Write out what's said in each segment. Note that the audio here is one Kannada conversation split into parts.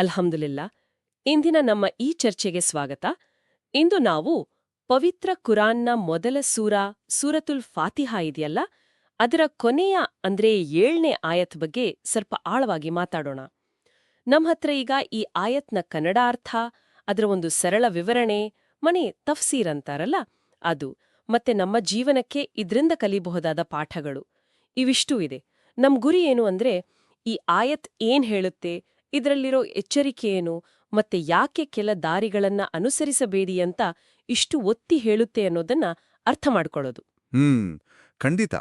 ಅಲ್ಹಮ್ದುಲಿಲ್ಲಾ, ಇಂದಿನ ನಮ್ಮ ಈ ಚರ್ಚೆಗೆ ಸ್ವಾಗತ. ಇಂದು ನಾವು ಪವಿತ್ರ ಕುರಾನ್ನ ಮೊದಲ ಸೂರ, ಸೂರತುಲ್ ಫಾತಿಹಾ ಇದೆಯಲ್ಲ? ಅದರ ಕೊನೆಯ ಅಂದ್ರೆ ಏಳನೇ ಆಯತ್ ಬಗ್ಗೆ ಸ್ವಲ್ಪ ಆಳವಾಗಿ ಮಾತಾಡೋಣ. ನಮ್ಮ ಹತ್ರ ಈಗ ಈ ಆಯತ್ನ ಕನ್ನಡ ಅರ್ಥ ಅದರ ಒಂದು ಸರಳ ವಿವರಣೆ, ಮನೆ ತಫ್ಸೀರ್ ಅಂತಾರಲ್ಲ, ಅದು ಮತ್ತೆ ನಮ್ಮ ಜೀವನಕ್ಕೆ ಇದರಿಂದ ಕಲಿಬಹುದಾದ ಪಾಠಗಳು. ಇವಿಷ್ಟೂ ಇದೆ. ನಮ್ ಗುರಿ ಏನು ಅಂದ್ರೆ ಈ ಆಯತ್ ಏನ್ ಹೇಳುತ್ತೆ ಇದರಲ್ಲಿರೋ ಎಚ್ಚರಿಕೆಯೇನು ಮತ್ತೆ ಯಾಕೆ ಕೆಲ ದಾರಿಗಳನ್ನ ಅನುಸರಿಸಬೇಡಿ ಅಂತ ಇಷ್ಟು ಒತ್ತಿ ಹೇಳುತ್ತೆ ಅನ್ನೋದನ್ನ ಅರ್ಥ ಮಾಡ್ಕೊಳ್ಳೋದು. ಹ್ಮ್ ಖಂಡಿತ.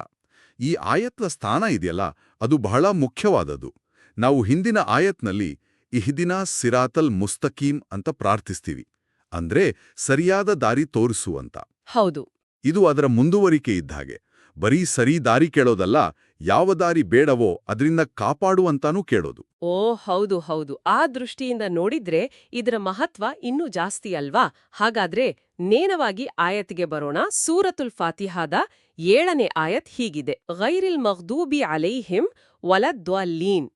ಈ ಆಯತ್ನ ಸ್ಥಾನ ಇದೆಯಲ್ಲ ಅದು ಬಹಳ ಮುಖ್ಯವಾದದ್ದು. ನಾವು ಹಿಂದಿನ ಆಯತ್ನಲ್ಲಿ ಇಹ್ದಿನ ಸಿರಾತಲ್ ಮುಸ್ತಕೀಂ ಅಂತ ಪ್ರಾರ್ಥಿಸ್ತೀವಿ. ಅಂದ್ರೆ ಸರಿಯಾದ ದಾರಿ ತೋರಿಸುವಂತ. ಹೌದು. ಇದು ಅದರ ಮುಂದುವರಿಕೆ ಇದ್ದಾಗೆ ಬರೀ ಸರಿ ದಾರಿ ಕೇಳೋದಲ್ಲ ಯಾವ ದಾರಿ ಬೇಡವೋ ಅದರಿಂದ ಕಾಪಾಡುವಂತಾನೂ ಕೇಳೋದು. ಓ, ಹೌದು ಹೌದು. ಆ ದೃಷ್ಟಿಯಿಂದ ನೋಡಿದ್ರೆ ಇದರ ಮಹತ್ವ ಇನ್ನೂ ಜಾಸ್ತಿ ಅಲ್ವಾ? ಹಾಗಾದ್ರೆ ನೇರವಾಗಿ ಆಯತ್ಗೆ ಬರೋಣ. ಸೂರತುಲ್ ಫಾತಿಹಾದ ಏಳನೇ ಆಯತ್ ಹೀಗಿದೆ. ಗೈರಿಲ್ ಮಹ್ದೂಬಿ ಅಲೈಹಿಂ ವಲದ್ವಲೀನ್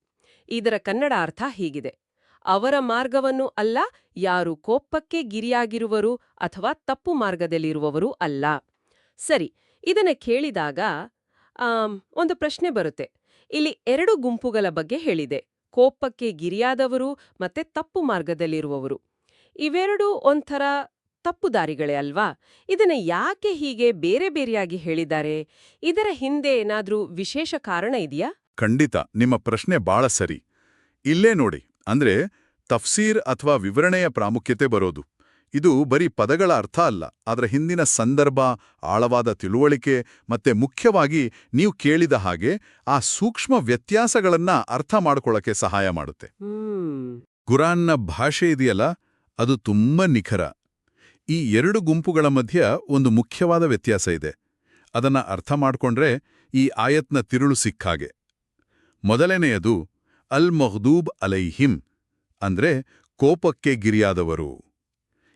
ಇದರ ಕನ್ನಡ ಅರ್ಥ ಹೀಗಿದೆ. ಅವರ ಮಾರ್ಗವನ್ನು ಅಲ್ಲ, ಯಾರು ಕೋಪಕ್ಕೆ ಗಿರಿಯಾಗಿರುವರು ಅಥವಾ ತಪ್ಪು ಮಾರ್ಗದಲ್ಲಿರುವವರು ಅಲ್ಲ. ಸರಿ, ಇದನ್ನ ಕೇಳಿದಾಗ ಒಂದು ಪ್ರಶ್ನೆ ಬರುತ್ತೆ. ಇಲ್ಲಿ ಎರಡು ಗುಂಪುಗಳ ಬಗ್ಗೆ ಹೇಳಿದೆ. ಕೋಪಕ್ಕೆ ಗಿರಿಯಾದವರು ಮತ್ತೆ ತಪ್ಪು ಮಾರ್ಗದಲ್ಲಿರುವವರು. ಇವೆರಡೂ ಒಂಥರ ತಪ್ಪು ದಾರಿಗಳೇ ಅಲ್ವಾ? ಇದನ್ನ ಯಾಕೆ ಹೀಗೆ ಬೇರೆ ಬೇರೆಯಾಗಿ ಹೇಳಿದ್ದಾರೆ? ಇದರ ಹಿಂದೆ ಏನಾದ್ರೂ ವಿಶೇಷ ಕಾರಣ ಇದೆಯಾ? ಖಂಡಿತ. ನಿಮ್ಮ ಪ್ರಶ್ನೆ ಬಾಳ ಸರಿ. ಇಲ್ಲೇ ನೋಡಿ. ಅಂದ್ರೆ ತಫ್ಸೀರ್ ಅಥವಾ ವಿವರಣೆಯ ಪ್ರಾಮುಖ್ಯತೆ ಬರೋದು. ಇದು ಬರೀ ಪದಗಳ ಅರ್ಥ ಅಲ್ಲ ಅದರ ಹಿಂದಿನ ಸಂದರ್ಭ ಆಳವಾದ ತಿಳುವಳಿಕೆ ಮತ್ತೆ ಮುಖ್ಯವಾಗಿ ನೀವು ಕೇಳಿದ ಹಾಗೆ ಆ ಸೂಕ್ಷ್ಮ ವ್ಯತ್ಯಾಸಗಳನ್ನ ಅರ್ಥ ಮಾಡಿಕೊಳ್ಳಕ್ಕೆ ಸಹಾಯ ಮಾಡುತ್ತೆ. ಹ್ಮ್. ಕುರಾನ್ನ ಭಾಷೆ ಇದೆಯಲ್ಲ ಅದು ತುಂಬಾ ನಿಖರ. ಈ ಎರಡು ಗುಂಪುಗಳ ಮಧ್ಯ ಒಂದು ಮುಖ್ಯವಾದ ವ್ಯತ್ಯಾಸ ಇದೆ. ಅದನ್ನ ಅರ್ಥ ಮಾಡ್ಕೊಂಡ್ರೆ ಈ ಆಯತ್ನ ತಿರುಳು ಸಿಕ್ಕಾಗೆ. ಮೊದಲನೆಯದು ಅಲ್ ಮಹ್ದೂಬ್ ಅಲೈಹಿಂ ಅಂದ್ರೆ ಕೋಪಕ್ಕೆ ಗಿರಿಯಾದವರು.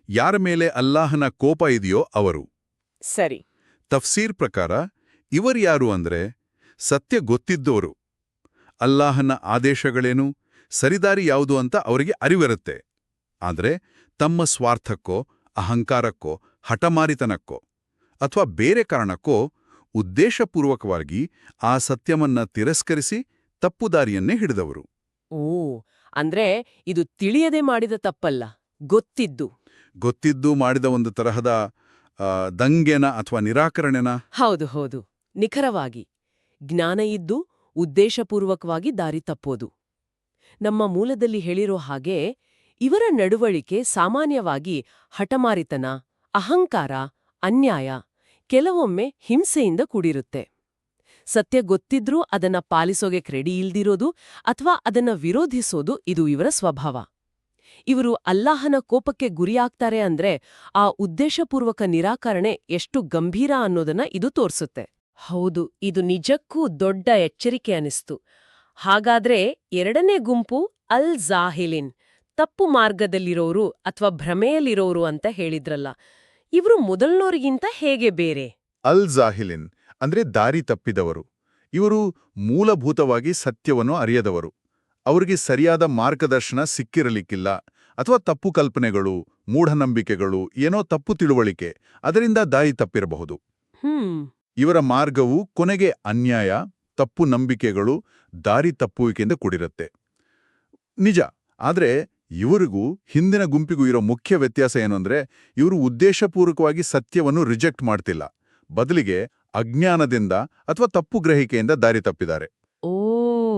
ಯಾರ ಮೇಲೆ ಅಲ್ಲಾಹನ ಕೋಪ ಇದೆಯೋ ಅವರು. ಸರಿ. ತಫ್ಸೀರ್ ಪ್ರಕಾರ ಇವರ್ಯಾರು ಅಂದ್ರೆ ಸತ್ಯ ಗೊತ್ತಿದ್ದೋರು. ಅಲ್ಲಾಹನ ಆದೇಶಗಳೇನು ಸರಿದಾರಿ ಯಾವುದು ಅಂತ ಅವರಿಗೆ ಅರಿವಿರುತ್ತೆ. ಆದರೆ ತಮ್ಮ ಸ್ವಾರ್ಥಕ್ಕೋ ಅಹಂಕಾರಕ್ಕೋ ಹಠಮಾರಿತನಕ್ಕೋ ಅಥವಾ ಬೇರೆ ಕಾರಣಕ್ಕೋ ಉದ್ದೇಶಪೂರ್ವಕವಾಗಿ ಆ ಸತ್ಯವನ್ನ ತಿರಸ್ಕರಿಸಿ ತಪ್ಪುದಾರಿಯನ್ನೇ ಹಿಡಿದವರು. ಓ ಅಂದ್ರೆ ಇದು ತಿಳಿಯದೆ ಮಾಡಿದ ತಪ್ಪಲ್ಲ ಗೊತ್ತಿದ್ದು. ಗೊತ್ತಿದ್ದು ಮಾಡಿದ ಒಂದು ತರಹದ ದಂಗೆನ ಅಥವಾ ನಿರಾಕರಣೆನ? ಹೌದು ಹೌದು. ನಿಖರವಾಗಿ. ಜ್ಞಾನ ಇದ್ದು ಉದ್ದೇಶಪೂರ್ವಕವಾಗಿ ದಾರಿ ತಪ್ಪೋದು. ನಮ್ಮ ಮೂಲದಲ್ಲಿ ಹೇಳಿರೋ ಹಾಗೆ, ಇವರ ನಡವಳಿಕೆ ಸಾಮಾನ್ಯವಾಗಿ ಹಠಮಾರಿತನ, ಅಹಂಕಾರ, ಅನ್ಯಾಯ, ಕೆಲವೊಮ್ಮೆ ಹಿಂಸೆಯಿಂದ ಕೂಡಿರುತ್ತೆ. ಸತ್ಯ ಗೊತ್ತಿದ್ರೂ ಅದನ್ನ ಪಾಲಿಸೋಗೆ ಕ್ರೆಡಿ ಇಲ್ದಿರೋದು ಅಥವಾ ಅದನ್ನ ವಿರೋಧಿಸೋದು ಇದು ಇವರ ಸ್ವಭಾವ. ಇವರು ಅಲ್ಲಾಹನ ಕೋಪಕ್ಕೆ ಗುರಿಯಾಗ್ತಾರೆ ಅಂದ್ರೆ ಆ ಉದ್ದೇಶಪೂರ್ವಕ ನಿರಾಕರಣೆ ಎಷ್ಟು ಗಂಭೀರ ಅನ್ನೋದನ್ನ ಇದು ತೋರಿಸುತ್ತೆ. ಹೌದು, ಇದು ನಿಜಕ್ಕೂ ದೊಡ್ಡ ಎಚ್ಚರಿಕೆ ಅನಿಸ್ತು. ಹಾಗಾದ್ರೆ ಎರಡನೇ ಗುಂಪು ಅಲ್ ಜಾಹಿಲಿನ್, ತಪ್ಪು ಮಾರ್ಗದಲ್ಲಿರೋರು ಅಥವಾ ಭ್ರಮೆಯಲ್ಲಿರೋರು ಅಂತ ಹೇಳಿದ್ರಲ್ಲ, ಇವರು ಮೊದಲ್ನೋರಿಗಿಂತ ಹೇಗೆ ಬೇರೆ? ಅಲ್ ಜಾಹಿಲಿನ್ ಅಂದ್ರೆ ದಾರಿ ತಪ್ಪಿದವರು. ಇವರು ಮೂಲಭೂತವಾಗಿ ಸತ್ಯವನ್ನು ಅರಿಯದವರು. ಅವರಿಗೆ ಸರಿಯಾದ ಮಾರ್ಗದರ್ಶನ ಸಿಕ್ಕಿರಲಿಕ್ಕಿಲ್ಲ. ಅಥವಾ ತಪ್ಪು ಕಲ್ಪನೆಗಳು ಮೂಢನಂಬಿಕೆಗಳು ಏನೋ ತಪ್ಪು ತಿಳುವಳಿಕೆ ಅದರಿಂದ ದಾರಿ ತಪ್ಪಿರಬಹುದು. ಹ್ಮ್. ಇವರ ಮಾರ್ಗವು ಕೊನೆಗೆ ಅನ್ಯಾಯ ತಪ್ಪು ನಂಬಿಕೆಗಳು ದಾರಿ ತಪ್ಪುವಿಕೆಯಿಂದ ಕೂಡಿರುತ್ತೆ. ನಿಜ ಆದರೆ ಇವರಿಗೂ ಹಿಂದಿನ ಗುಂಪಿಗೂ ಇರೋ ಮುಖ್ಯ ವ್ಯತ್ಯಾಸ ಏನು ಅಂದರೆ ಇವರು ಉದ್ದೇಶಪೂರ್ವಕವಾಗಿ ಸತ್ಯವನ್ನು ರಿಜೆಕ್ಟ್ ಮಾಡ್ತಿಲ್ಲ. ಬದಲಿಗೆ ಅಜ್ಞಾನದಿಂದ ಅಥವಾ ತಪ್ಪು ಗ್ರಹಿಕೆಯಿಂದ ದಾರಿ ತಪ್ಪಿದ್ದಾರೆ.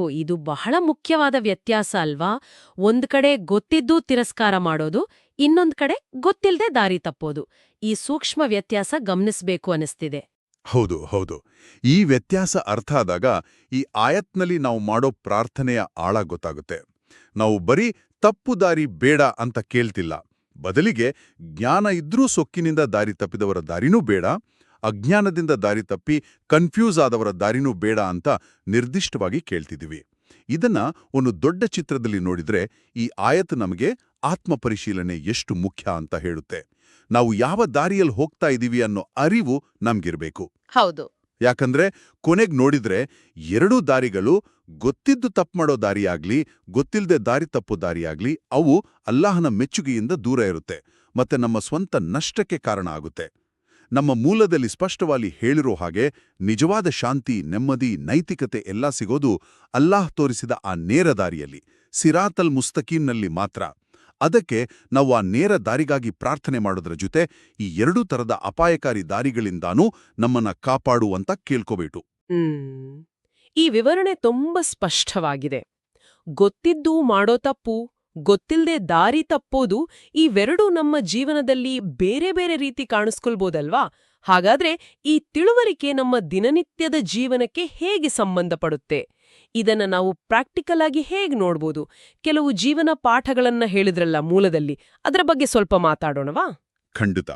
ಇದು ಬಹಳ ಮುಖ್ಯವಾದ ವ್ಯತ್ಯಾಸ ಅಲ್ವಾ? ಒಂದ್ ಕಡೆ ಗೊತ್ತಿದ್ದೂ ತಿರಸ್ಕಾರ ಮಾಡೋದು, ಇನ್ನೊಂದ್ ಕಡೆ ಗೊತ್ತಿಲ್ಲದೆ ದಾರಿ ತಪ್ಪೋದು. ಈ ಸೂಕ್ಷ್ಮ ವ್ಯತ್ಯಾಸ ಗಮನಿಸಬೇಕು ಅನಿಸ್ತಿದೆ. ಹೌದು ಹೌದು. ಈ ವ್ಯತ್ಯಾಸ ಅರ್ಥ ಆದಾಗ ಈ ಆಯತ್ನಲ್ಲಿ ನಾವು ಮಾಡೋ ಪ್ರಾರ್ಥನೆಯ ಆಳ ಗೊತ್ತಾಗುತ್ತೆ. ನಾವು ಬರೀ ತಪ್ಪು ದಾರಿ ಬೇಡ ಅಂತ ಕೇಳ್ತಿಲ್ಲ. ಬದಲಿಗೆ ಜ್ಞಾನ ಇದ್ರೂ ಸೊಕ್ಕಿನಿಂದ ದಾರಿ ತಪ್ಪಿದವರ ದಾರಿನೂ ಬೇಡ. ಅಜ್ಞಾನದಿಂದ ದಾರಿ ತಪ್ಪಿ ಕನ್ಫ್ಯೂಸ್ ಆದವರ ದಾರಿನೂ ಬೇಡ ಅಂತ ನಿರ್ದಿಷ್ಟವಾಗಿ ಕೇಳ್ತಿದ್ದೀವಿ. ಇದನ್ನ ಒಂದು ದೊಡ್ಡ ಚಿತ್ರದಲ್ಲಿ ನೋಡಿದ್ರೆ ಈ ಆಯತ್ ನಮಗೆ ಆತ್ಮಪರಿಶೀಲನೆ ಎಷ್ಟು ಮುಖ್ಯ ಅಂತ ಹೇಳುತ್ತೆ. ನಾವು ಯಾವ ದಾರಿಯಲ್ಲಿ ಹೋಗ್ತಾ ಇದ್ದೀವಿ ಅನ್ನೋ ಅರಿವು ನಮ್ಗಿರ್ಬೇಕು. ಹೌದು. ಯಾಕಂದ್ರೆ ಕೊನೆಗ್ ನೋಡಿದ್ರೆ ಎರಡೂ ದಾರಿಗಳು ಗೊತ್ತಿದ್ದು ತಪ್ಪು ಮಾಡೋ ದಾರಿಯಾಗ್ಲಿ ಗೊತ್ತಿಲ್ಲದೆ ದಾರಿ ತಪ್ಪು ದಾರಿಯಾಗ್ಲಿ ಅವು ಅಲ್ಲಾಹನ ಮೆಚ್ಚುಗೆಯಿಂದ ದೂರ ಇರುತ್ತೆ. ಮತ್ತೆ ನಮ್ಮ ಸ್ವಂತ ನಷ್ಟಕ್ಕೆ ಕಾರಣ ಆಗುತ್ತೆ. ನಮ್ಮ ಮೂಲದಲ್ಲಿ ಸ್ಪಷ್ಟವಾಗಿ ಹೇಳಿರೋ ಹಾಗೆ ನಿಜವಾದ ಶಾಂತಿ, ನೆಮ್ಮದಿ, ನೈತಿಕತೆ ಎಲ್ಲ ಸಿಗೋದು ಅಲ್ಲಾಹ್ ತೋರಿಸಿದ ಆ ನೇರ ದಾರಿಯಲ್ಲಿ, ಸಿರಾತಲ್ ಮುಸ್ತಕೀಮ್ನಲ್ಲಿ ಮಾತ್ರ. ಅದಕ್ಕೆ ನಾವು ಆ ನೇರ ದಾರಿಗಾಗಿ ಪ್ರಾರ್ಥನೆ ಮಾಡೋದ್ರ ಜೊತೆ ಈ ಎರಡೂ ತರದ ಅಪಾಯಕಾರಿ ದಾರಿಗಳಿಂದಾನೂ ನಮ್ಮನ್ನ ಕಾಪಾಡುವಂತ ಕೇಳ್ಕೋಬೇಕು ಈ ವಿವರಣೆ ತುಂಬಾ ಸ್ಪಷ್ಟವಾಗಿದೆ. ಗೊತ್ತಿದ್ದು ಮಾಡೋ ತಪ್ಪು ಗೊತ್ತಿಲ್ಲದೆ ದಾರಿ ತಪ್ಪೋದು ಇವೆರಡೂ ನಮ್ಮ ಜೀವನದಲ್ಲಿ ಬೇರೆ ಬೇರೆ ರೀತಿ ಕಾಣಿಸ್ಕೊಳ್ಬೋದಲ್ವಾ? ಹಾಗಾದ್ರೆ ಈ ತಿಳುವಳಿಕೆ ನಮ್ಮ ದಿನನಿತ್ಯದ ಜೀವನಕ್ಕೆ ಹೇಗೆ ಸಂಬಂಧಪಡುತ್ತೆ? ಇದನ್ನ ನಾವು ಪ್ರಾಕ್ಟಿಕಲ್ ಆಗಿ ಹೇಗೆ ನೋಡ್ಬೋದು? ಕೆಲವು ಜೀವನ ಪಾಠಗಳನ್ನ ಹೇಳಿದ್ರಲ್ಲ ಮೂಲದಲ್ಲಿ, ಅದರ ಬಗ್ಗೆ ಸ್ವಲ್ಪ ಮಾತಾಡೋಣವಾ? ಖಂಡಿತ.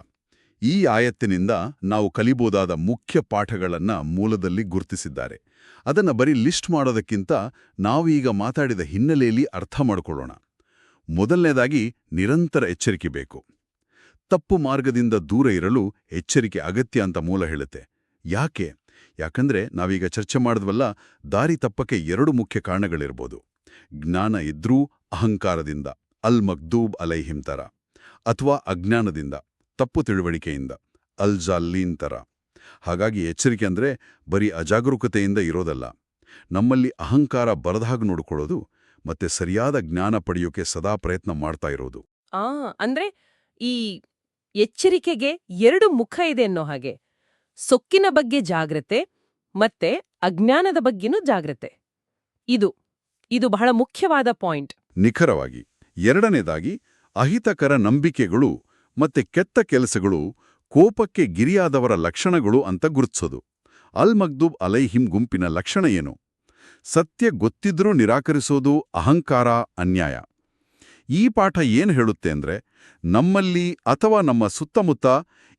ಈ ಆಯತ್ತಿನಿಂದ ನಾವು ಕಲಿಬೋದಾದ ಮುಖ್ಯ ಪಾಠಗಳನ್ನ ಮೂಲದಲ್ಲಿ ಗುರುತಿಸಿದ್ದಾರೆ. ಅದನ್ನ ಬರೀ ಲಿಸ್ಟ್ ಮಾಡೋದಕ್ಕಿಂತ ನಾವು ಈಗ ಮಾತಾಡಿದ ಹಿನ್ನೆಲೆಯಲ್ಲಿ ಅರ್ಥ ಮಾಡ್ಕೊಳ್ಳೋಣ. ಮೊದಲನೇದಾಗಿ ನಿರಂತರ ಎಚ್ಚರಿಕೆ ಬೇಕು. ತಪ್ಪು ಮಾರ್ಗದಿಂದ ದೂರ ಇರಲು ಎಚ್ಚರಿಕೆ ಅಗತ್ಯ ಅಂತ ಮೂಲ ಹೇಳುತ್ತೆ. ಯಾಕೆ? ಯಾಕಂದ್ರೆ ನಾವೀಗ ಚರ್ಚೆ ಮಾಡಿದ್ವಲ್ಲ, ದಾರಿ ತಪ್ಪಕ್ಕೆ ಎರಡು ಮುಖ್ಯ ಕಾರಣಗಳಿರ್ಬೋದು. ಜ್ಞಾನ ಇದ್ರೂ ಅಹಂಕಾರದಿಂದ, ಅಲ್ ಮಗ್ದೂಬ್ ಅಲೈಹಿಂ ತರ ಅಥವಾ ಅಜ್ಞಾನದಿಂದ, ತಪ್ಪು ತಿಳುವಳಿಕೆಯಿಂದ, ಅಲ್ ಜಾಲ್ಲೀನ್ ತರ ಹಾಗಾಗಿ ಎಚ್ಚರಿಕೆ ಅಂದ್ರೆ ಬರೀ ಅಜಾಗರೂಕತೆಯಿಂದ ಇರೋದಲ್ಲ. ನಮ್ಮಲ್ಲಿ ಅಹಂಕಾರ ಬರದಾಗ ನೋಡ್ಕೊಳ್ಳೋದು ಮತ್ತೆ ಸರಿಯಾದ ಜ್ಞಾನ ಪಡೆಯೋಕೆ ಸದಾ ಪ್ರಯತ್ನ ಮಾಡ್ತಾ ಇರೋದು. ಆ ಅಂದ್ರೆ ಈ ಎಚ್ಚರಿಕೆಗೆ ಎರಡು ಮುಖ ಇದೆ ಅನ್ನೋ ಹಾಗೆ. ಸೊಕ್ಕಿನ ಬಗ್ಗೆ ಜಾಗ್ರತೆ ಮತ್ತೆ ಅಜ್ಞಾನದ ಬಗ್ಗೆನೂ ಜಾಗ್ರತೆ. ಇದು ಇದು ಬಹಳ ಮುಖ್ಯವಾದ ಪಾಯಿಂಟ್. ನಿಖರವಾಗಿ ಎರಡನೇದಾಗಿ ಅಹಿತಕರ ನಂಬಿಕೆಗಳು ಮತ್ತೆ ಕೆಟ್ಟ ಕೆಲಸಗಳು ಕೋಪಕ್ಕೆ ಗಿರಿಯಾದವರ ಲಕ್ಷಣಗಳು ಅಂತ ಗುರುತಿಸೋದು. ಅಲ್ ಮಗ್ದೂಬ್ ಅಲೈಹಿಂ ಗುಂಪಿನ ಲಕ್ಷಣ ಏನು? ಸತ್ಯ ಗೊತ್ತಿದ್ರೂ ನಿರಾಕರಿಸೋದು ಅಹಂಕಾರ, ಅನ್ಯಾಯ. ಈ ಪಾಠ ಏನು ಹೇಳುತ್ತೆ ಅಂದ್ರೆ, ನಮ್ಮಲ್ಲಿ ಅಥವಾ ನಮ್ಮ ಸುತ್ತಮುತ್ತ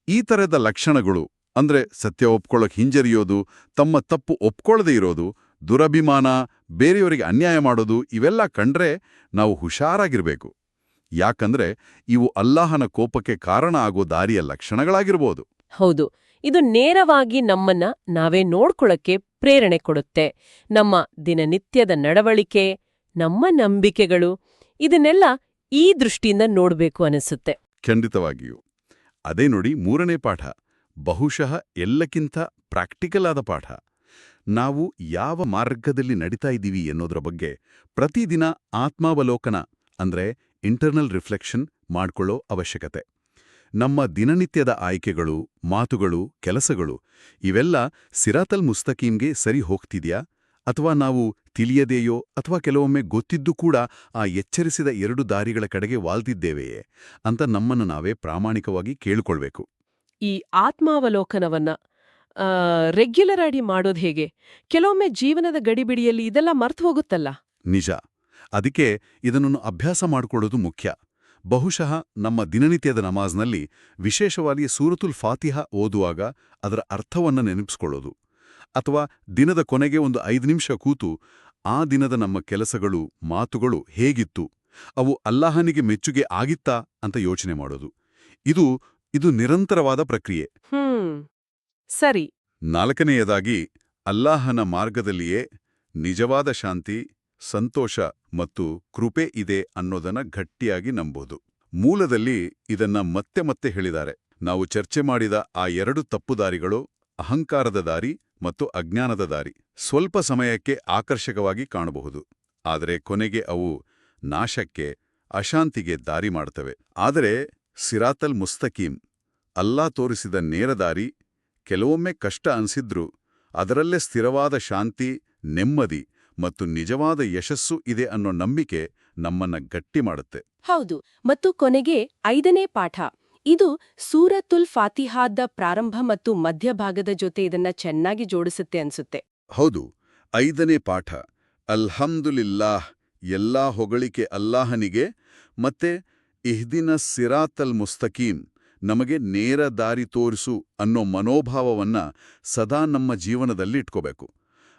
ಈ ಥರದ ಲಕ್ಷಣಗಳು, ಅಂದ್ರೆ ಸತ್ಯ ಒಪ್ಕೊಳ್ಳೋಕೆ ಹಿಂಜರಿಯೋದು, ತಮ್ಮ ತಪ್ಪು ಒಪ್ಕೊಳ್ಳದೇ ಇರೋದು, ದುರಭಿಮಾನ, ಬೇರೆಯವರಿಗೆ ಅನ್ಯಾಯ ಮಾಡೋದು, ಇವೆಲ್ಲ ಕಂಡ್ರೆ ನಾವು ಹುಷಾರಾಗಿರಬೇಕು. ಯಾಕಂದ್ರೆ ಇವು ಅಲ್ಲಾಹನ ಕೋಪಕ್ಕೆ ಕಾರಣ ಆಗೋ ದಾರಿಯ ಲಕ್ಷಣಗಳಾಗಿರ್ಬೋದು. ಹೌದು. ಇದು ನೇರವಾಗಿ ನಮ್ಮನ್ನ ನಾವೇ ನೋಡ್ಕೊಳಕ್ಕೆ ಪ್ರೇರಣೆ ಕೊಡುತ್ತೆ. ನಮ್ಮ ದಿನನಿತ್ಯದ ನಡವಳಿಕೆ, ನಮ್ಮ ನಂಬಿಕೆಗಳು, ಇದನ್ನೆಲ್ಲ ಈ ದೃಷ್ಟಿಯಿಂದ ನೋಡಬೇಕು ಅನಿಸುತ್ತೆ. ಖಂಡಿತವಾಗಿಯೂ. ಅದೇ ನೋಡಿ ಮೂರನೇ ಪಾಠ, ಬಹುಶಃ ಎಲ್ಲಕ್ಕಿಂತ ಪ್ರಾಕ್ಟಿಕಲ್ ಆದ ಪಾಠ. ನಾವು ಯಾವ ಮಾರ್ಗದಲ್ಲಿ ನಡೀತಾ ಇದ್ದೀವಿ ಎನ್ನೋದ್ರ ಬಗ್ಗೆ ಪ್ರತಿದಿನ ಆತ್ಮಾವಲೋಕನ, ಅಂದ್ರೆ ಇಂಟರ್ನಲ್ ರಿಫ್ಲೆಕ್ಷನ್ ಮಾಡ್ಕೊಳ್ಳೋ ಅವಶ್ಯಕತೆ. ನಮ್ಮ ದಿನನಿತ್ಯದ ಆಯ್ಕೆಗಳು ಮಾತುಗಳು ಕೆಲಸಗಳು ಇವೆಲ್ಲ ಸಿರಾತಲ್ ಮುಸ್ತಕೀಮ್ಗೆ ಸರಿ ಹೋಗ್ತಿದ್ಯಾ? ಅಥವಾ ನಾವು ತಿಳಿಯದೆಯೋ ಅಥವಾ ಕೆಲವೊಮ್ಮೆ ಗೊತ್ತಿದ್ದು ಕೂಡ ಆ ಎಚ್ಚರಿಸಿದ ಎರಡು ದಾರಿಗಳ ಕಡೆಗೆ ವಾಲ್ತಿದ್ದೇವೆಯೇ ಅಂತ ನಮ್ಮನ್ನು ನಾವೇ ಪ್ರಾಮಾಣಿಕವಾಗಿ ಕೇಳಿಕೊಳ್ಬೇಕು. ಈ ಆತ್ಮಾವಲೋಕನವನ್ನ ರೆಗ್ಯುಲರ್ ಆಗಿ ಮಾಡೋದು ಹೇಗೆ? ಕೆಲವೊಮ್ಮೆ ಜೀವನದ ಗಡಿಬಿಡಿಯಲ್ಲಿ ಇದೆಲ್ಲ ಮರ್ತು ಹೋಗುತ್ತಲ್ಲ? ನಿಜ. ಅದಕ್ಕೆ ಇದನ್ನು ಅಭ್ಯಾಸ ಮಾಡಿಕೊಳ್ಳೋದು ಮುಖ್ಯ. ಬಹುಶಃ ನಮ್ಮ ದಿನನಿತ್ಯದ ನಮಾಜ್ನಲ್ಲಿ ವಿಶೇಷವಾಗಿ ಸೂರತುಲ್ ಫಾತಿಹ ಓದುವಾಗ ಅದರ ಅರ್ಥವನ್ನ ನೆನಪಿಸ್ಕೊಳ್ಳೋದು. ಅಥವಾ ದಿನದ ಕೊನೆಗೆ ಒಂದು ಐದು ನಿಮಿಷ ಕೂತು ಆ ದಿನದ ನಮ್ಮ ಕೆಲಸಗಳು ಮಾತುಗಳು ಹೇಗಿತ್ತು ಅವು ಅಲ್ಲಾಹನಿಗೆ ಮೆಚ್ಚುಗೆ ಆಗಿತ್ತಾ ಅಂತ ಯೋಚನೆ ಮಾಡೋದು. ಇದು ಇದು ನಿರಂತರವಾದ ಪ್ರಕ್ರಿಯೆ. ಸರಿ. ನಾಲ್ಕನೆಯದಾಗಿ ಅಲ್ಲಾಹನ ಮಾರ್ಗದಲ್ಲಿಯೇ ನಿಜವಾದ ಶಾಂತಿ ಸಂತೋಷ ಮತ್ತು ಕೃಪೆ ಇದೆ ಅನ್ನೋದನ್ನ ಗಟ್ಟಿಯಾಗಿ ನಂಬೋದು. ಮೂಲದಲ್ಲಿ ಇದನ್ನ ಮತ್ತೆ ಮತ್ತೆ ಹೇಳಿದ್ದಾರೆ. ನಾವು ಚರ್ಚೆ ಮಾಡಿದ ಆ ಎರಡು ತಪ್ಪುದಾರಿಗಳು, ಅಹಂಕಾರದ ದಾರಿ ಮತ್ತು ಅಜ್ಞಾನದ ದಾರಿ, ಸ್ವಲ್ಪ ಸಮಯಕ್ಕೆ ಆಕರ್ಷಕವಾಗಿ ಕಾಣಬಹುದು. ಆದರೆ ಕೊನೆಗೆ ಅವು ನಾಶಕ್ಕೆ, ಅಶಾಂತಿಗೆ ದಾರಿ ಮಾಡ್ತವೆ. ಆದರೆ ಸಿರಾತಲ್ ಮುಸ್ತಕೀಂ ಅಲ್ಲಾ ತೋರಿಸಿದ ನೇರ ದಾರಿ, ಕೆಲವೊಮ್ಮೆ ಕಷ್ಟ ಅನಿಸಿದ್ರೂ ಅದರಲ್ಲೇ ಸ್ಥಿರವಾದ ಶಾಂತಿ, ನೆಮ್ಮದಿ ಮತ್ತು ನಿಜವಾದ ಯಶಸ್ಸು ಇದೆ ಅನ್ನೋ ನಂಬಿಕೆ ನಮ್ಮನ್ನ ಗಟ್ಟಿ ಮಾಡುತ್ತೆ. ಹೌದು. ಮತ್ತು ಕೊನೆಗೆ ಐದನೇ ಪಾಠ. ಇದು ಸೂರತುಲ್ ಫಾತಿಹಾದ ಪ್ರಾರಂಭ ಮತ್ತು ಮಧ್ಯಭಾಗದ ಜೊತೆ ಇದನ್ನ ಚೆನ್ನಾಗಿ ಜೋಡಿಸುತ್ತೆ ಅನ್ಸುತ್ತೆ. ಹೌದು. ಐದನೇ ಪಾಠ. ಅಲ್ಹಮ್ದುಲಿಲ್ಲಾಹ್ ಎಲ್ಲಾ ಹೊಗಳಿಕೆ ಅಲ್ಲಾಹನಿಗೆ ಮತ್ತೆ ಇಹ್ದಿನ ಸಿರಾತಲ್ ಮುಸ್ತಕೀಂ ನಮಗೆ ನೇರ ದಾರಿ ತೋರಿಸು ಅನ್ನೋ ಮನೋಭಾವವನ್ನ ಸದಾ ನಮ್ಮ ಜೀವನದಲ್ಲಿ ಇಟ್ಕೋಬೇಕು.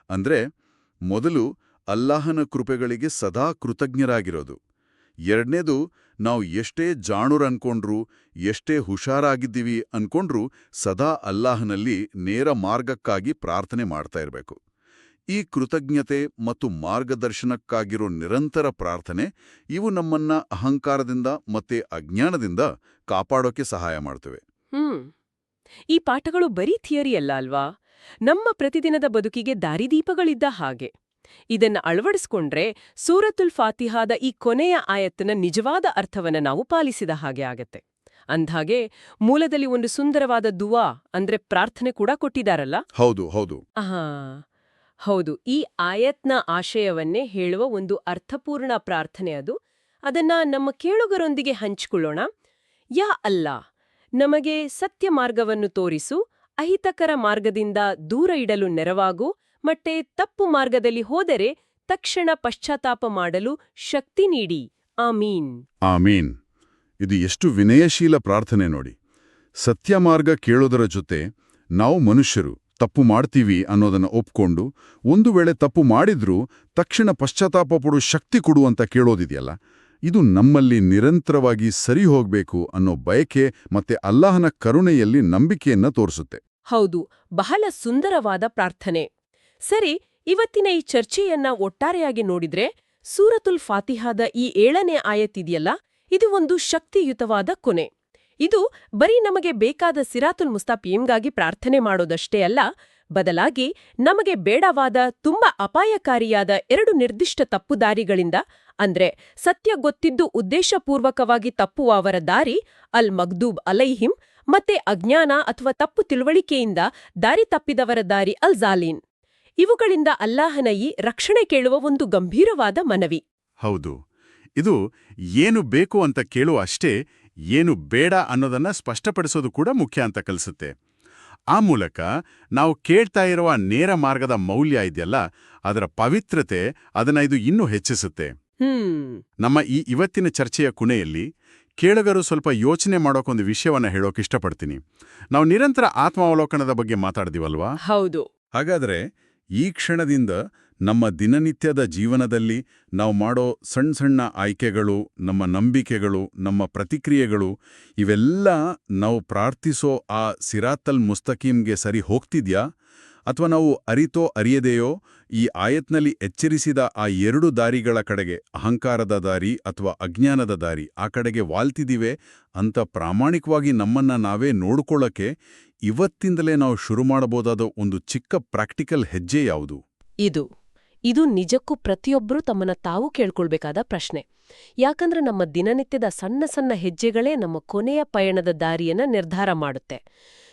ಅಂದ್ರೆ ಮೊದಲು ಅಲ್ಲಾಹನ ಕೃಪೆಗಳಿಗೆ ಸದಾ ಕೃತಜ್ಞರಾಗಿರೋದು. ಎರಡನೇದು, ನಾವು ಎಷ್ಟೇ ಜಾಣುರನ್ಕೊಂಡ್ರೂ ಎಷ್ಟೇ ಹುಷಾರಾಗಿದ್ದೀವಿ ಅನ್ಕೊಂಡ್ರು ಸದಾ ಅಲ್ಲಾಹನಲ್ಲಿ ನೇರ ಮಾರ್ಗಕ್ಕಾಗಿ ಪ್ರಾರ್ಥನೆ ಮಾಡ್ತಾ ಇರಬೇಕು. ಈ ಕೃತಜ್ಞತೆ ಮತ್ತು ಮಾರ್ಗದರ್ಶನಕ್ಕಾಗಿರೋ ನಿರಂತರ ಪ್ರಾರ್ಥನೆ, ಇವು ನಮ್ಮನ್ನ ಅಹಂಕಾರದಿಂದ ಮತ್ತೆ ಅಜ್ಞಾನದಿಂದ ಕಾಪಾಡೋಕೆ ಸಹಾಯ ಮಾಡ್ತವೆ. ಈ ಪಾಠಗಳು ಬರೀ ಥಿಯರಿ ಅಲ್ಲ ಅಲ್ವಾ? ನಮ್ಮ ಪ್ರತಿದಿನದ ಬದುಕಿಗೆ ದಾರಿದೀಪಗಳಿದ್ದ ಹಾಗೆ. ಇದನ್ನ ಅಳವಡಿಸ್ಕೊಂಡ್ರೆ ಸೂರತುಲ್ ಫಾತಿಹಾದ ಈ ಕೊನೆಯ ಆಯತ್ತಿನ ನಿಜವಾದ ಅರ್ಥವನ್ನ ನಾವು ಪಾಲಿಸಿದ ಹಾಗೆ ಆಗತ್ತೆ. ಅಂದ್ಹಾಗೆ ಮೂಲದಲ್ಲಿ ಒಂದು ಸುಂದರವಾದ ದುವಾ ಅಂದ್ರೆ ಪ್ರಾರ್ಥನೆ ಕೂಡ ಕೊಟ್ಟಿದಾರಲ್ಲ? ಹೌದು ಹೌದು. ಹೌದು. ಈ ಆಯತ್ನ ಆಶಯವನ್ನೇ ಹೇಳುವ ಒಂದು ಅರ್ಥಪೂರ್ಣ ಪ್ರಾರ್ಥನೆ ಅದು. ಅದನ್ನ ನಮ್ಮ ಕೇಳುಗರೊಂದಿಗೆ ಹಂಚಿಕೊಳ್ಳೋಣ. ಯಾ ಅಲ್ಲ ನಮಗೆ ಸತ್ಯ ಮಾರ್ಗವನ್ನು ತೋರಿಸು ಅಹಿತಕರ ಮಾರ್ಗದಿಂದ ದೂರ ಇಡಲು ನೆರವಾಗು ಮತ್ತೆ ತಪ್ಪು ಮಾರ್ಗದಲ್ಲಿ ಹೋದರೆ ತಕ್ಷಣ ಪಶ್ಚಾತ್ತಾಪ ಮಾಡಲು ಶಕ್ತಿ ನೀಡಿ. ಆಮೀನ್. ಆಮೀನ್. ಇದು ಎಷ್ಟು ವಿನಯಶೀಲ ಪ್ರಾರ್ಥನೆ ನೋಡಿ. ಸತ್ಯ ಮಾರ್ಗ ಕೇಳೋದರ ಜೊತೆ ನಾವು ಮನುಷ್ಯರು ತಪ್ಪು ಮಾಡ್ತೀವಿ ಅನ್ನೋದನ್ನ ಒಪ್ಕೊಂಡು ಒಂದು ವೇಳೆ ತಪ್ಪು ಮಾಡಿದ್ರೂ ತಕ್ಷಣ ಪಶ್ಚಾತ್ತಾಪ ಶಕ್ತಿ ಕೊಡು ಅಂತ ಕೇಳೋದಿದೆಯಲ್ಲ? ಇದು ನಮ್ಮಲ್ಲಿ ನಿರಂತರವಾಗಿ ಸರಿ ಹೋಗಬೇಕು ಅನ್ನೋ ಬಯಕೆ ಮತ್ತೆ ಅಲ್ಲಾಹನ ಕರುಣೆಯಲ್ಲಿ ನಂಬಿಕೆಯನ್ನ ತೋರಿಸುತ್ತೆ. ಹೌದು, ಬಹಳ ಸುಂದರವಾದ ಪ್ರಾರ್ಥನೆ. ಸರಿ, ಇವತ್ತಿನ ಈ ಚರ್ಚೆಯನ್ನ ಒಟ್ಟಾರೆಯಾಗಿ ನೋಡಿದ್ರೆ, ಸೂರತುಲ್ ಫಾತಿಹಾದ ಈ ಏಳನೇ ಆಯತ್ತಿದೆಯಲ್ಲ ಇದು ಒಂದು ಶಕ್ತಿಯುತವಾದ ಕೊನೆ. ಇದು ಬರೀ ನಮಗೆ ಬೇಕಾದ ಸಿರಾತುಲ್ ಮುಸ್ತಾಫೀಮ್ಗಾಗಿ ಪ್ರಾರ್ಥನೆ ಮಾಡೋದಷ್ಟೇ ಅಲ್ಲ, ಬದಲಾಗಿ ನಮಗೆ ಬೇಡವಾದ ತುಂಬಾ ಅಪಾಯಕಾರಿಯಾದ ಎರಡು ನಿರ್ದಿಷ್ಟ ತಪ್ಪುದಾರಿಗಳಿಂದ ಅಂದ್ರೆ ಸತ್ಯ ಗೊತ್ತಿದ್ದು ಉದ್ದೇಶಪೂರ್ವಕವಾಗಿ ತಪ್ಪುವ ಅವರ ದಾರಿ ಅಲ್ ಮಗ್ದೂಬ್ ಅಲೈಹಿಂ ಮತ್ತೆ ಅಜ್ಞಾನ ಅಥವಾ ತಪ್ಪು ತಿಳುವಳಿಕೆಯಿಂದ ದಾರಿ ತಪ್ಪಿದವರ ದಾರಿ ಅಲ್ ಜಾಲೀನ್ ಇವುಗಳಿಂದ ಅಲ್ಲಾಹನ ರಕ್ಷಣೆ ಕೇಳುವ ಒಂದು ಗಂಭೀರವಾದ ಮನವಿ. ಹೌದು. ಇದು ಏನು ಬೇಕು ಅಂತ ಕೇಳುವ ಅಷ್ಟೇ ಏನು ಬೇಡ ಅನ್ನೋದನ್ನ ಸ್ಪಷ್ಟಪಡಿಸೋದು ಕೂಡ ಮುಖ್ಯ ಅಂತ ಕಲಿಸುತ್ತೆ. ಆ ಮೂಲಕ ನಾವು ಕೇಳ್ತಾ ಇರುವ ನೇರ ಮಾರ್ಗದ ಮೌಲ್ಯ ಇದೆಯಲ್ಲ, ಅದರ ಪವಿತ್ರತೆ ಅದನ್ನ ಇದು ಇನ್ನೂ ಹೆಚ್ಚಿಸುತ್ತೆ. ನಮ್ಮ ಈ ಇವತ್ತಿನ ಚರ್ಚೆಯ ಕೊನೆಯಲ್ಲಿ ಕೇಳುಗರು ಸ್ವಲ್ಪ ಯೋಚನೆ ಮಾಡೋಕೊಂದು ವಿಷಯವನ್ನ ಹೇಳೋಕೆ ಇಷ್ಟಪಡ್ತೀನಿ. ನಾವು ನಿರಂತರ ಆತ್ಮಾವಲೋಕನದ ಬಗ್ಗೆ ಮಾತಾಡ್ದಿವಲ್ವಾ? ಹೌದು. ಹಾಗಾದ್ರೆ ಈ ಕ್ಷಣದಿಂದ ನಮ್ಮ ದಿನನಿತ್ಯದ ಜೀವನದಲ್ಲಿ ನಾವು ಮಾಡೋ ಸಣ್ಣ ಸಣ್ಣ ಆಯ್ಕೆಗಳು ನಮ್ಮ ನಂಬಿಕೆಗಳು ನಮ್ಮ ಪ್ರತಿಕ್ರಿಯೆಗಳು ಇವೆಲ್ಲ ನಾವು ಪ್ರಾರ್ಥಿಸೋ ಆ ಸಿರಾತಲ್ ಮುಸ್ತಕೀಮ್ಗೆ ಸರಿ ಹೋಗ್ತಿದ್ಯಾ? ಅಥವಾ ನಾವು ಅರಿತೋ ಅರಿಯದೆಯೋ, ಈ ಆಯತ್ನಲ್ಲಿ ಎಚ್ಚರಿಸಿದ ಆ ಎರಡು ದಾರಿಗಳ ಕಡೆಗೆ, ಅಹಂಕಾರದ ದಾರಿ ಅಥವಾ ಅಜ್ಞಾನದ ದಾರಿ, ಆ ಕಡೆಗೆ ವಾಲ್ತಿದ್ದೀವೆ ಅಂತ ಪ್ರಾಮಾಣಿಕವಾಗಿ ನಮ್ಮನ್ನ ನಾವೇ ನೋಡಿಕೊಳ್ಳೋಕ್ಕೆ ಇವತ್ತಿಂದಲೇ ನಾವು ಶುರು ಮಾಡಬಹುದಾದ ಒಂದು ಚಿಕ್ಕ ಪ್ರಾಕ್ಟಿಕಲ್ ಹೆಜ್ಜೆ ಯಾವುದು? ಇದು. ಇದು ನಿಜಕ್ಕೂ ಪ್ರತಿಯೊಬ್ಬರೂ ತಮ್ಮನ್ನ ತಾವು ಕೇಳ್ಕೊಳ್ಬೇಕಾದ ಪ್ರಶ್ನೆ. ಯಾಕಂದ್ರೆ ನಮ್ಮ ದಿನನಿತ್ಯದ ಸಣ್ಣ ಸಣ್ಣ ಹೆಜ್ಜೆಗಳೇ ನಮ್ಮ ಕೊನೆಯ ಪಯಣದ ದಾರಿಯನ್ನ ನಿರ್ಧಾರ ಮಾಡುತ್ತೆ.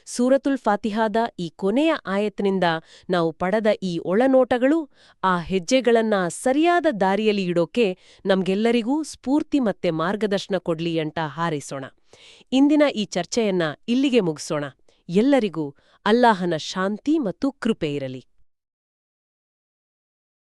ಸೂರತುಲ್ ಫಾತಿಹಾದ ಈ ಕೊನೆಯ ಆಯತ್ನಿಂದ ನಾವು ಪಡೆದ ಈ ಒಳನೋಟಗಳು ಆ ಹೆಜ್ಜೆಗಳನ್ನ ಸರಿಯಾದ ದಾರಿಯಲ್ಲಿ ಇಡೋಕೆ ನಮ್ಗೆಲ್ಲರಿಗೂ ಸ್ಫೂರ್ತಿ ಮತ್ತೆ ಮಾರ್ಗದರ್ಶನ ಕೊಡ್ಲಿ ಅಂತ ಹಾರೈಸೋಣ. ಇಂದಿನ ಈ ಚರ್ಚೆಯನ್ನ ಇಲ್ಲಿಗೆ ಮುಗಿಸೋಣ. ಎಲ್ಲರಿಗೂ ಅಲ್ಲಾಹನ ಶಾಂತಿ ಮತ್ತು ಕೃಪೆ ಇರಲಿ.